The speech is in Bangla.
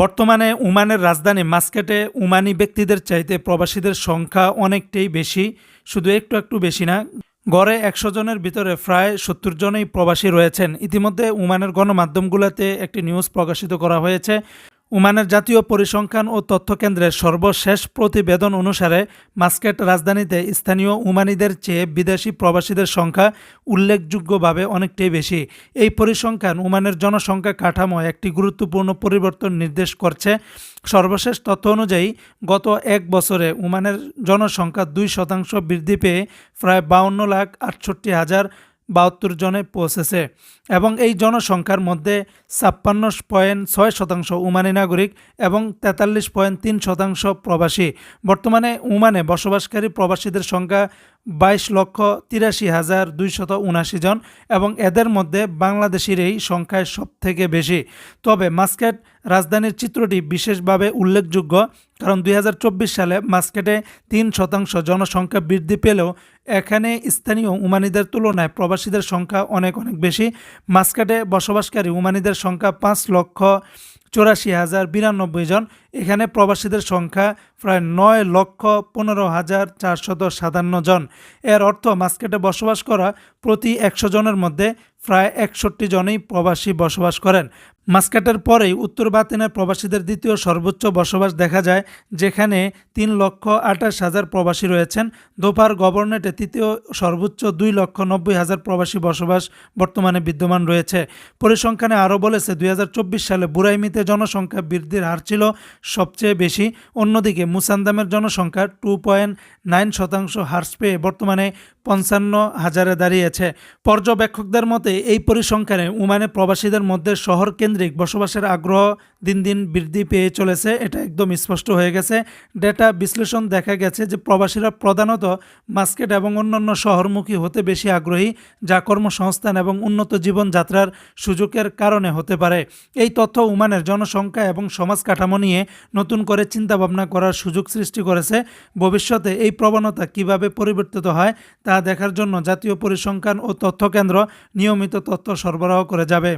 বর্তমানে উমানের রাজধানী মাস্কেটে উমানি ব্যক্তিদের চাইতে প্রবাসীদের সংখ্যা অনেকটাই বেশি, শুধু একটু একটু বেশি না। গড়ে একশো জনের ভিতরে প্রায় সত্তর জনই প্রবাসী রয়েছেন। ইতিমধ্যে উমানের গণমাধ্যমগুলোতে একটি নিউজ প্রকাশিত করা হয়েছে। ওমানের জাতীয় পরিসংখ্যান ও তথ্য কেন্দ্রের সর্বশেষ প্রতিবেদন অনুসারে মাস্কেট রাজধানীতে স্থানীয় উমানিদের চেয়ে বিদেশি প্রবাসীদের সংখ্যা উল্লেখযোগ্যভাবে অনেকটাই বেশি। এই পরিসংখ্যান উমানের জনসংখ্যা কাঠামো একটি গুরুত্বপূর্ণ পরিবর্তন নির্দেশ করছে। সর্বশেষ তথ্য অনুযায়ী, গত এক বছরে উমানের জনসংখ্যা দুই শতাংশ বৃদ্ধি পেয়ে প্রায় বাউন্ন লাখ আটষট্টি হাজার বাহাত্তর জনে পৌঁছেছে এবং এই জনসংখ্যার মধ্যে ছাপ্পান্ন পয়েন্ট ছয় শতাংশ উমানি নাগরিক এবং তেতাল্লিশ পয়েন্ট তিন শতাংশ প্রবাসী। বর্তমানে উমানে বসবাসকারী প্রবাসীদের সংখ্যা বাইশ লক্ষ তিরাশি হাজার দুইশত উনাশি জন এবং এদের মধ্যে বাংলাদেশের এই সংখ্যায় সবথেকে বেশি। তবে মাস্কেট রাজধানীর চিত্রটি বিশেষভাবে উল্লেখযোগ্য কারণ দুই হাজার চব্বিশ সালে মাস্কেটে তিন শতাংশ জনসংখ্যা বৃদ্ধি পেলেও এখানে স্থানীয় উমানিদের তুলনায় প্রবাসীদের সংখ্যা অনেক অনেক বেশি। মাস্কেটে বসবাসকারী উমানিদের সংখ্যা পাঁচ লক্ষ চৌরাশি হাজার বিরানব্বই জন। এখানে প্রবাসীদের সংখ্যা প্রায় নয় লক্ষ পনেরো হাজার চারশত সাতান্ন জন। এর অর্থ মাস্কেটে বসবাস করা প্রতি একশো জনের মধ্যে প্রায় একষট্টি জনই প্রবাসী বসবাস করেন। মাস্কেটের পরেই উত্তর বাতিনের প্রবাসীদের দ্বিতীয় সর্বোচ্চ বসবাস দেখা যায়, যেখানে তিন লক্ষ আঠাশ হাজার প্রবাসী রয়েছেন। দোপার গভর্নরেটে তৃতীয় সর্বোচ্চ দুই লক্ষ নব্বই হাজার প্রবাসী বসবাস বর্তমানে বিদ্যমান রয়েছে। পরিসংখ্যানে আরও বলেছে, দুই হাজার চব্বিশ সালে বুড়াইমিতে জনসংখ্যা বৃদ্ধির হার ছিল সবচেয়ে বেশি। অন্যদিকে মুসান্দামের জনসংখ্যা টু পয়েন্ট নাইন শতাংশ হ্রাস পেয়ে বর্তমানে পঞ্চান্ন হাজারে দাঁড়িয়েছে। পর্যবেক্ষকদের মতে, এই পরিসংখ্যানে উমানে প্রবাসীদের মধ্যে শহর কেন্দ্রিক বসবাসের আগ্রহ দিন দিন বৃদ্ধি পেয়ে চলেছে, এটা একদম স্পষ্ট হয়ে গেছে। ডেটা বিশ্লেষণ দেখা গেছে যে প্রবাসীরা প্রধানত মাস্কেট এবং অন্যান্য শহরমুখী হতে বেশি আগ্রহী, যা কর্মসংস্থান এবং উন্নত জীবনযাত্রার সুযোগের কারণে হতে পারে। এই তথ্য উমানের জনসংখ্যা এবং সমাজ কাঠামো নিয়ে নতুন করে চিন্তাভাবনা করার সুযোগ সৃষ্টি করেছে। ভবিষ্যতে এই প্রবণতা কীভাবে পরিবর্তিত হয়, তা দেখার জন্য জাতীয় পরিসংখ্যান ও তথ্য কেন্দ্র নিয়মিত তথ্য সরবরাহ করে যাবে।